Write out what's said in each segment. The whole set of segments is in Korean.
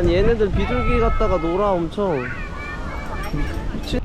아니 얘네들 비둘기 갖다가 놀아 엄청 미친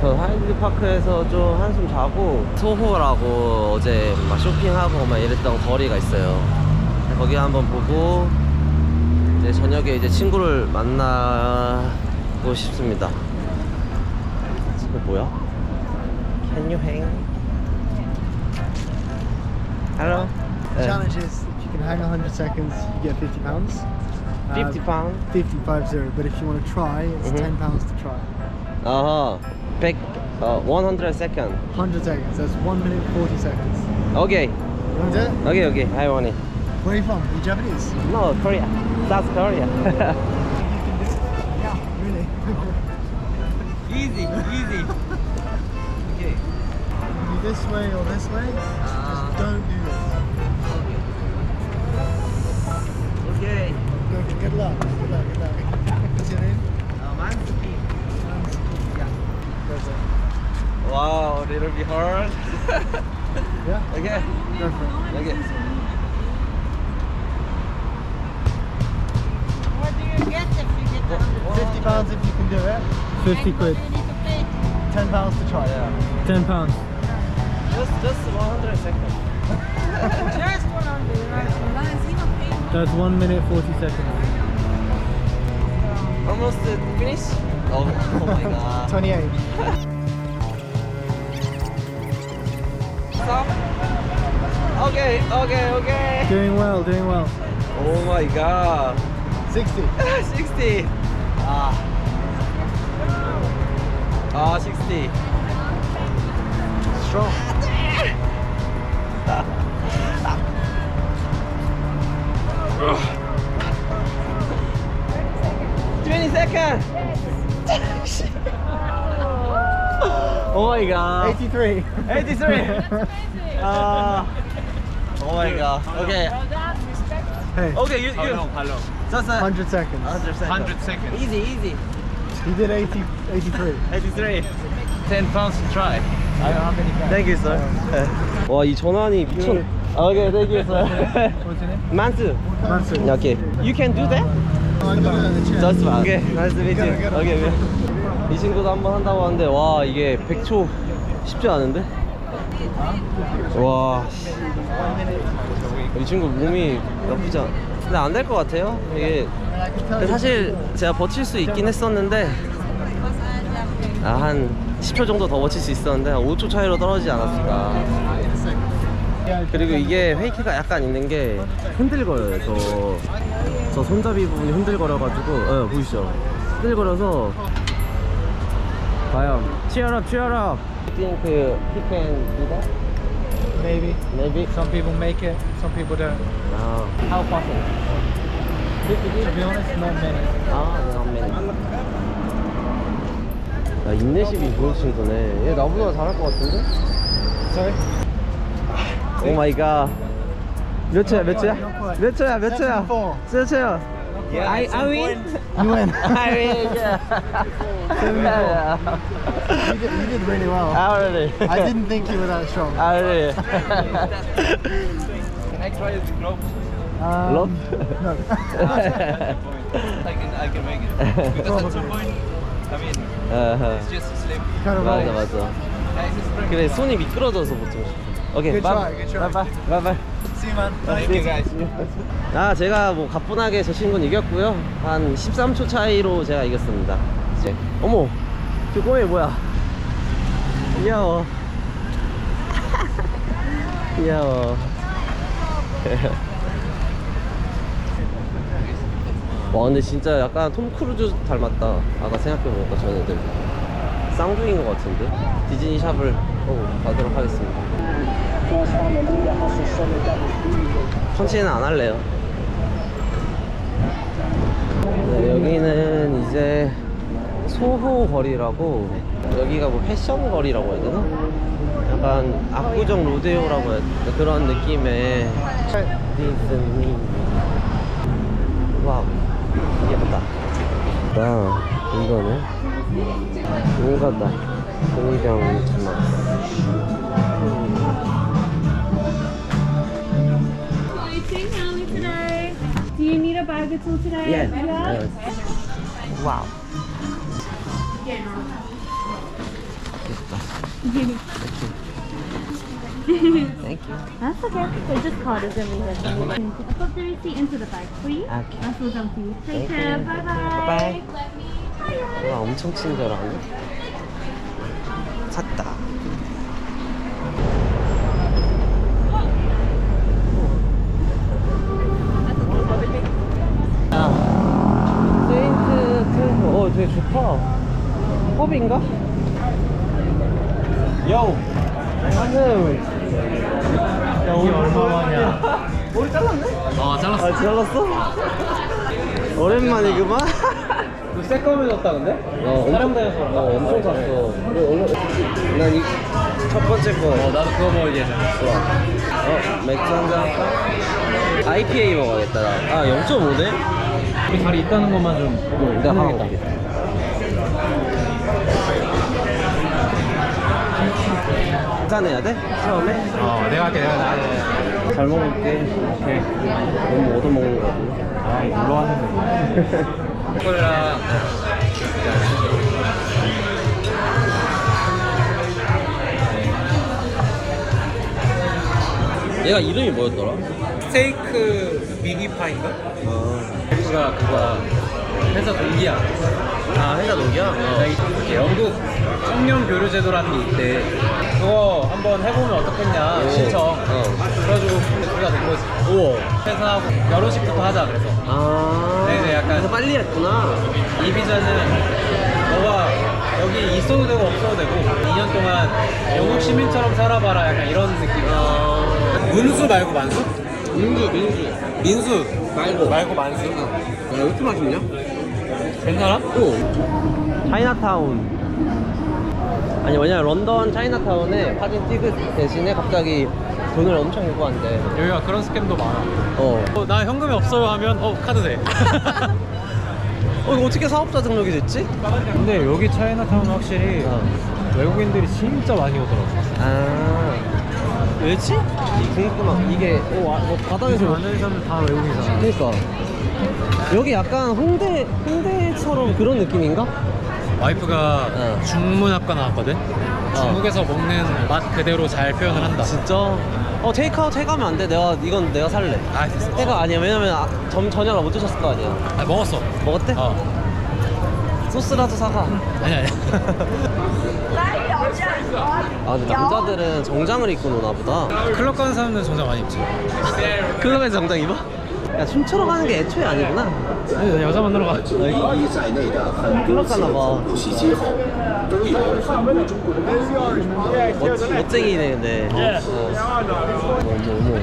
저 하이드 파크에서 좀 한숨 자고 소호라고 어제 막 쇼핑하고 막 이랬던 거리가 있어요 거기 한번 보고 이제 저녁에 이제 친구를 만나고 싶습니다 이거 뭐야? Can you hang? I don't know. The uh, challenge is if you can hang 100 seconds, you get 50 pounds. Uh, 50 pounds? 50. But if you want to try, it's mm -hmm. 10 pounds to try. Uh-huh. Pick uh, 100 seconds. 100 seconds. That's 1 minute 40 seconds. Okay. You want to do it? Okay, okay. I want it. Where are you from? Are you Japanese? No, Korea. South Korea. yeah, really. easy, easy. okay. This way or this way? Uh, don't do this. 오케이 Go, good luck. Good luck, good luck. What's your name? 어, 만스키 Go for it. 와우 little bit hard Yeah? 오케이 Go for it. 오케이 What do you get if you get the 50 pounds if you can do it. 50 quid. You need to pay. 10 pounds to try. Yeah. 10 pounds. Just just 100 second Just one on the right. That's 1 minute 40 seconds. Almost the finish Oh, oh my god 28. Stop Okay okay okay Doing well, doing well. Oh my god 60. 60 Ah. 아, 60 Strong. Twenty second. oh my god. 83. 83. Ah. oh my god. Okay. hey, Okay, you you. hello. Just a 100 seconds. 100 second. 100 seconds. Easy, easy. You did 80, 83. 83. 10 pounds to try. I don't have any cash. Thank you, sir. 와, 이 전환이 미친. Okay, thank you, sir. What's your name? 만수. Mansur. Okay. You can do that? Oh. Just one. Okay, nice to meet you. Okay. 이 친구도 한 번 한다고 하는데 와 이게 100초 쉽지 않은데? 와. 씨. 이 친구 몸이 나쁘지 않. 근데 안 될 것 같아요. 이게 사실 제가 버틸 수 있긴 했었는데 아, 한 10초 정도 더 버틸 수 있었는데 한 5초 차이로 떨어지지 않았을까. in a second. Yeah, 그리고 이게 페이크가 약간 있는 게 흔들거려요. 저, 저 손잡이 부분이 흔들거려가지고, 어, 보이시죠? 흔들거려서. 과연, up. You think he can do that? maybe. Maybe. Some people make it, some people don't. 아, how possible? To be honest, not many. 아, not many. 야, 인내심이 좋은 친구네. 얘 나보다 잘할 것 같은데? Sorry? 오 마이 갓. 몇 초야, 몇 초야? 몇 초야, 몇 초야? 몇 초야? I, I win. You win. I win, yeah. yeah. you, did, you did really well. I already. I didn't think you were that strong. I already. Can I try the globe? Um, Love? No. I can, I can make it. Because at some point, I mean, 어허. it's just a slip. 맞아. 맞아. 그래, 손이 미끄러져서 못 좀. 오케이, Good 바이. try, good try. 바이, 바이, 바이. See you, man. Thank you, guys. 아, 제가 뭐 가뿐하게 저 친구는 이겼고요. 한 13초 차이로 제가 이겼습니다. 이제 어머, 저 꼬미 뭐야? 귀여워. 귀여워. 와, 근데 진짜 약간 톰 크루즈 닮았다. 아까 생각해보니까 저 애들. 쌍둥이인 것 같은데? 디즈니 샵을 어, 가도록 하겠습니다. 천치는 안 할래요. 네, 여기는 이제 소호 거리라고 여기가 뭐 패션 거리라고 해야 되나? 약간 압구정 로데오라고 해야 되나? 그런 느낌의 디즈니 간다 공장 기마 Do you need a bag at all today? Yeah. yeah. Wow. Thank you. That's okay. So just call us and we have Put the receipt into the bag, please. Okay. That's all done for you. Take care. Bye bye. Bye bye. 와 엄청 친절하네 되게 좋다. 펍인가? 요. 하늘. 야, 오늘 얼마만이야? 머리 잘랐네? 어 잘랐어. 아 잘랐어? 오랜만이구만 새까매졌다 근데? 어, 엄청, 어, 엄청 샀어 난 이 첫 번째 거 어 나도 그거 먹을 예정. 좋아 어 맥주 한잔 할까? IPA 먹어야겠다 나. 아 0.5네? 우리 자리 있다는 것만 좀. 응 내가 하나 먹 계산해야 돼? 처음에? 어 내가 할게 내가 할게. 잘 먹을게 오케이. 너무 얻어먹는 거 같네 아 물로 하는데. 콜라. 얘가 이름이 뭐였더라? 스테이크 미니파인가? 아, 우리가 그거 회사 동기야. 아 회사 동기야? 나 이렇게 영국 청년 교류 제도라는 게 있대. 그거 한번 해보면 어떻겠냐 오. 신청. 어. 그래가지고 우리가 된 거지. 우와 회사하고 결혼식부터 하자 그래서. 아 네네, 약간- 그래서 빨리 했구나 이 비자는 너가 여기 있어도 되고 없어도 되고 2년 동안 영국 시민처럼 살아봐라 약간 이런 느낌이야. 문수 말고 만수? 민수 민수 민수 말고 말고 만수. 야, 왜 이렇게 맛있냐? 괜찮아? 오 차이나타운 아니 왜냐면 런던 차이나타운에 사진 찍을 대신에 갑자기 돈을 엄청 요구한대 여기가 그런 스캠도 많아. 어. 어, 나 현금이 없어요 하면 어 카드 돼. 어 이거 어떻게 사업자 등록이 됐지? 근데 여기 차이나타운 확실히 어. 외국인들이 진짜 많이 오더라고. 아 왜지? 이 궁금한 이게 어, 와, 뭐 바닥에서 아는 사람들 다 외국인이잖아. 그러니까 여기 약간 홍대 홍대처럼 그런 느낌인가? 와이프가 어. 중문학과 나왔거든. 중국에서 먹는 맛 그대로 잘 표현을 한다. 진짜? 어 테이크아웃 해가면 안 돼. 내가 이건 내가 살래. 아 됐어. 해가 아니야. 왜냐면 아, 점 저녁을 못 드셨을 거 아니야. 아 먹었어. 먹었대? 어. 소스라도 사가. 아니 아니. 아 근데 남자들은 정장을 입고 노나 보다. 클럽 가는 사람들은 정장 많이 입지. 클럽에서 정장 입어? 야 춤추러 가는 게 애초에 아니구나. 아니, 여자 만나러 가. 클럽 가나 봐. 멋, 멋쟁이네 근데. 어. 어머 어머.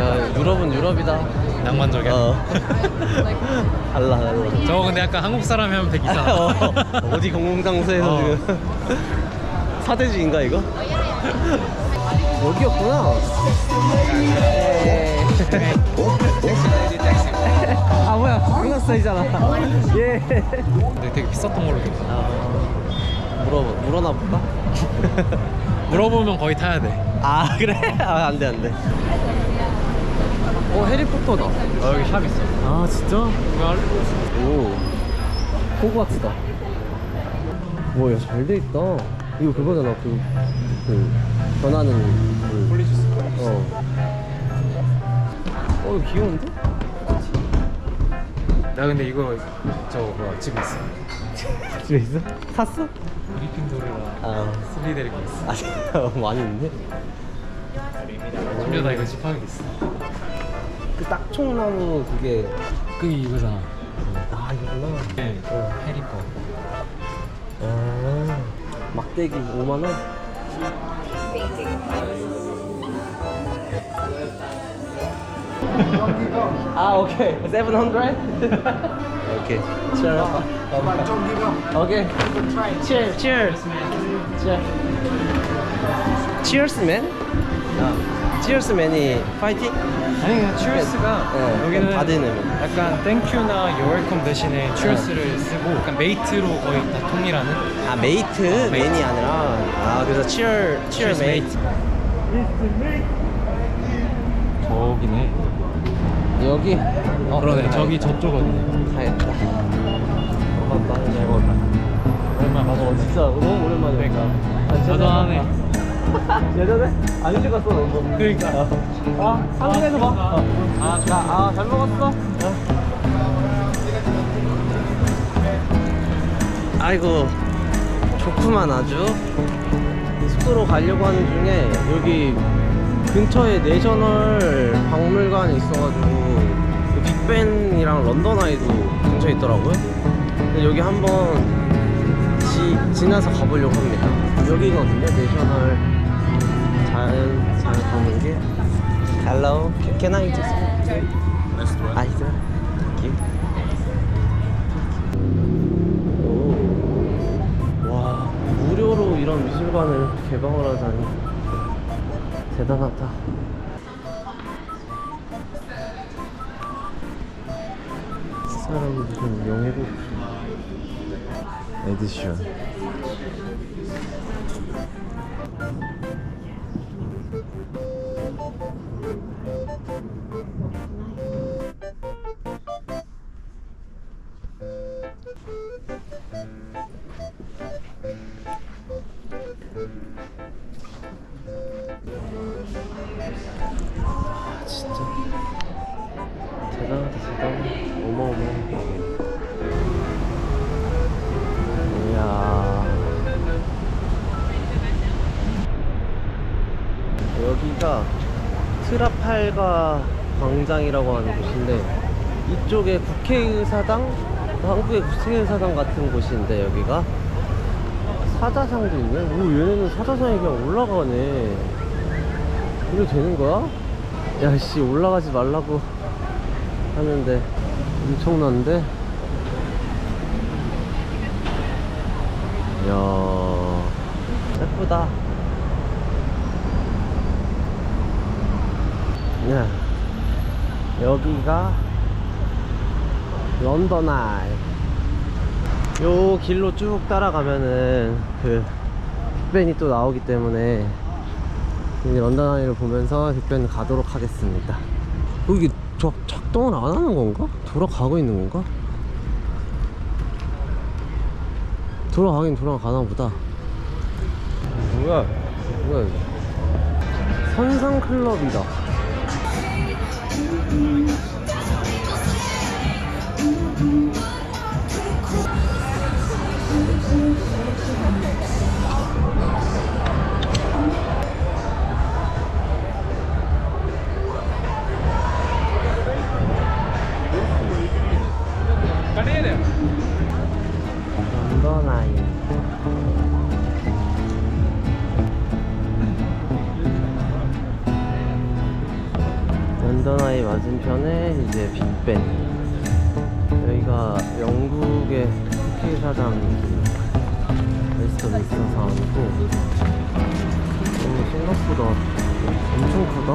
야 유럽은 유럽이다. 낭만적이야. 어. 달라 달라. 저거 근데 약간 한국 사람이 하면 되게 이상하다. 어, 어디 공공장소에서 어. 지금 사대주인가 이거? 여기였구나. 예. 아 뭐야 강남스타이잖아. 예. 근데 되게 비쌌던 걸로 기억. 아, 물어 물어나 볼까? 물어보면 거의 타야 돼. 아 그래? 아 안돼 안돼. 어 해리포터다. 어, 여기 샵 있어. 아 진짜? 오 호그와트다 뭐야 잘 돼 있다 이거 그거잖아 그, 그 변하는 그, 폴리주스. 어. 어 이거 귀여운데? 나 근데 이거 저거 뭐야 집에 있어. 집에 있어? 샀어? 그리핀도르랑 아 슬리데리가 있어. 아직 많이 있네 심지어 나 이거 지팡이도 있어. 그 딱총나무 그게 그게 이거잖아. 아 이거구나 네. 어. 해리 거. 아 막대기 5만원? 아 오케이 700? 오케이 cheers 오케이 cheers cheers cheers cheers man? Cheers man이 파이팅? 아니 그냥 cheers가 어, 여기는 받은 의미. 약간 땡큐나 you're welcome 대신에 cheers를 쓰고 약간 메이트로 거의 다 통일하는? 아 메이트 맨이 아니라? 아 그래서 cheers Cheers, mate. 저기네. 여기? 어, 그러네. 저기 저쪽은 먹었다. 오랜만에 어, 진짜 너무 오랜만에 그러니까. 아, 진짜? 여전하네. 예전에? 안 찍었어, 너무. 그러니까 아, 한국에서 봐. 어. 아 자, 아, 잘 먹었어? 아이고, 좋구만 아주. 숙소로 가려고 하는 중에 여기 근처에 내셔널 박물관이 있어가지고 그 빅벤이랑 런던 아이도 근처에 있더라고요. 근데 여기 한번 지, 지나서 가보려고 합니다. 여기거든요, 내셔널 자연 자연 길. Hello, can I just? Ice. Thank you. 오. 와, 무료로 이런 미술관을 개방을 하다니 대단하다. 이 사람이 무슨 영예국 에디션. 트라팔가 광장이라고 하는 곳인데 이쪽에 국회의사당 한국의 국회의사당 같은 곳인데 여기가 사자상도 있네 오 얘네는 사자상에 그냥 올라가네 이거 되는 거야? 야씨 올라가지 말라고 하는데 엄청난데? 이야 예쁘다 야 여기가 런던 아이 요 길로 쭉 따라가면은 그 빅벤이 또 나오기 때문에 런던 아이를 보면서 빅벤 가도록 하겠습니다. 어, 이게 저 작동을 안 하는 건가? 돌아가고 있는 건가? 돌아가긴 돌아가나 보다. 뭐야? 뭐야? 이거. 선상 클럽이다. 맞은편에 이제 빅벤. 여기가 영국의 국회의사당 웨스트민스터 사원이고, 오, 생각보다 엄청 크다.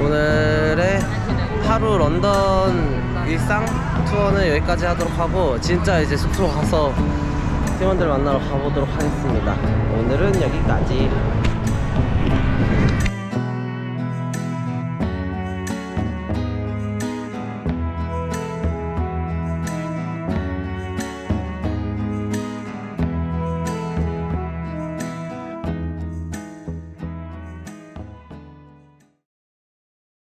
오늘의 하루 런던 일상 투어는 여기까지 하도록 하고 진짜 이제 숙소 가서 팀원들 만나러 가보도록 하겠습니다. 오늘은 여기까지.